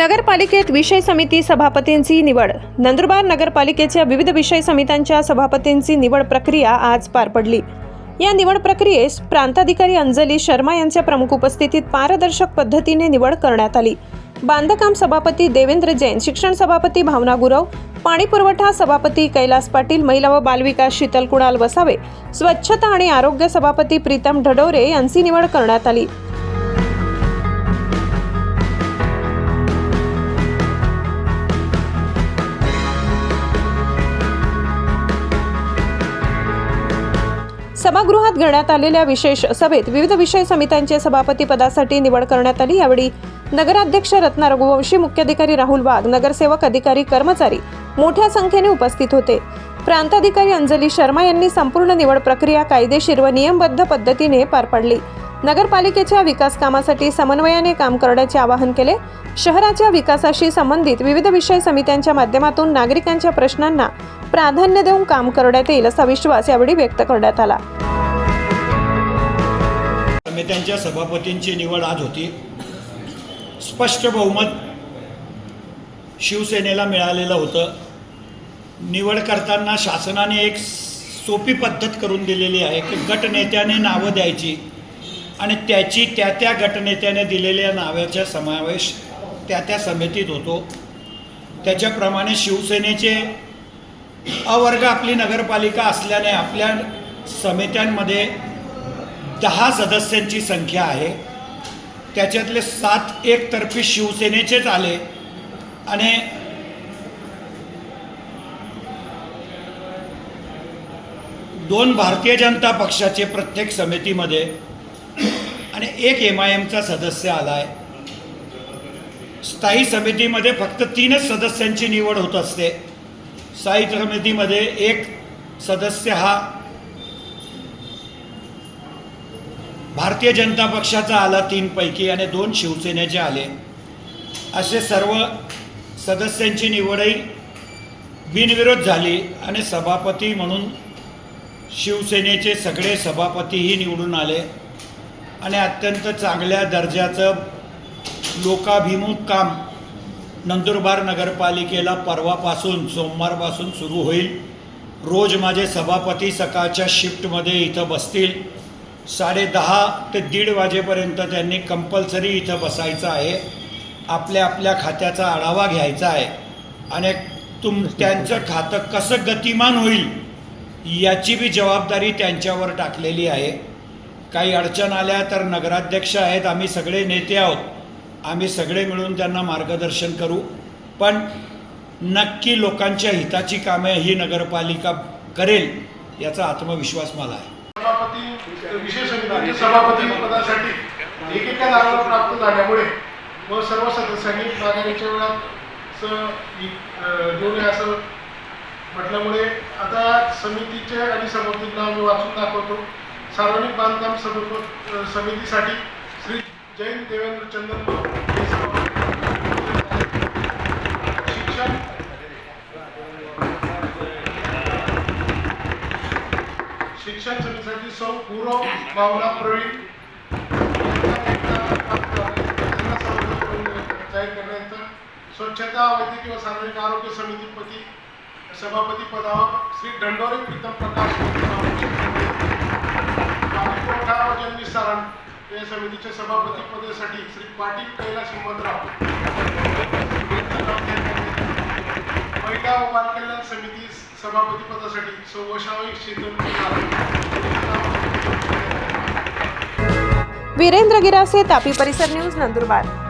नगरपालिकेत विषय समिती सभापतींची निवड. नंदुरबार नगरपालिकेच्या विविध विषय समित्यांच्या सभापतींची निवड प्रक्रिया आज पार पडली. या निवड प्रक्रियेस प्रांताधिकारी अंजली शर्मा यांच्या प्रमुख उपस्थितीत पारदर्शक पद्धतीने निवड करण्यात आली. बांधकाम सभापती देवेंद्र जैन शिक्षण सभापती भावना गुरव पाणी पुरवठा सभापती कैलास पाटील महिला व बालविकास शीतल कुणाल वसावे स्वच्छता आणि आरोग्य सभापती प्रीतम ढडोरे यांची निवड करण्यात आली. सभागृहात घेण्यात आलेल्या विशेष सभेत विविध विषय समित्यांचे सभापती पदासाठी निवड करण्यात आली. यावेळी नगराध्यक्ष रत्ना रघुवंशी मुख्याधिकारी राहुल वाघ नगरसेवक अधिकारी कर्मचारी मोठ्या संख्येने उपस्थित होते. प्रांताधिकारी अंजली शर्मा यांनी संपूर्ण निवड प्रक्रिया कायदेशीर व नियमबद्ध पद्धतीने पार पाडली. नगरपालिकेच्या विकास कामासाठी समन्वयाने काम करण्याचे आवाहन केले. शहराच्या विकासाशी संबंधित विविध विषय समित्यांच्या माध्यमातून नागरिकांच्या प्रश्नांना प्राधान्य देऊन काम करण्यात येईल असा विश्वास यावेळी व्यक्त करण्यात आला. समित्यांच्या सभापतींची निवड आज होती. स्पष्ट बहुमत शिवसेनेला मिळालेलं होतं. निवड करताना शासनाने एक सोपी पद्धत करून दिलेली आहे की गटनेत्याने नावं द्यायची. आणि त्याची त्या त्या गटनेत्याने दिलेल्या नावाचा समावेश त्या त्या समितीत होतो. त्याच्याप्रमाणे शिवसेनेचे अवर्ग आपली नगरपालिका असल्याने आपल्या समित्यांमध्ये दहा सदस्यांची संख्या आहे. त्याच्यातले सात एकतर्फी शिवसेनेचेच आले आणि दोन भारतीय जनता पक्षाचे प्रत्येक समितीमध्ये आणि एक एम आय एमचा सदस्य आला आहे स्थायी समितीमध्ये फक्त तीनच सदस्यांची निवड होत असते. स्थायी समितीमध्ये एक सदस्य हा भारतीय जनता पक्षाचा आला तीनपैकी आणि दोन शिवसेनेचे आले. असे सर्व सदस्यांची निवडही बिनविरोध झाली आणि सभापती म्हणून शिवसेनेचे सगळे सभापतीही निवडून आले. आणि अत्यंत चांगल्या दर्जाचं लोकाभिमुख काम नंदुरबार नगरपालिकेला परवापासून सोमवारपासून सुरू होईल. रोज माझे सभापती सकाळच्या शिफ्टमध्ये इथं बसतील. साडेदहा ते दीड वाजेपर्यंत त्यांनी कंपल्सरी इथं बसायचं आहे. आपल्या आपल्या खात्याचा आढावा घ्यायचा आहे. आणि तुम त्यांचं खातं कसं गतिमान होईल याची बी जबाबदारी त्यांच्यावर टाकलेली आहे. काही अडचण आल्या तर नगराध्यक्ष आहेत. आम्ही सगळे नेते आहोत. आम्ही सगळे मिळून त्यांना मार्गदर्शन करू. पण नक्की लोकांच्या हिताची कामे ही नगरपालिका करेल याचा आत्मविश्वास मला आहे. सभापती विशेष सभापती पदासाठी एकेका जागा प्राप्त झाल्यामुळे व सर्व सदस्यांनी मागणीच्या वेळात असं म्हटल्यामुळे आता समितीचे आणि सभापतींना आम्ही वाचून दाखवतो. सार्वजनिक बांधकाम सभाप- समितीसाठी श्री जैन देवेंद्र चंदन शिक्षण शिक्षण समितीसाठी सौ पूर्व भावना प्रवीण. जाहीर करण्यात स्वच्छता वैद्यकीय सार्वजनिक आरोग्य समितीपती सभापती पदावर श्री दंडोरे प्रीतम प्रकाश या समितीच्या सभापती पदासाठी श्री पाटील कैलास हिमंतराव. महिला व बालकल्याण समिती सभापती पदासाठी सौ वैशावी शीतल वीरेंद्र गिरासे तापी परिसर न्यूज नंदुरबार.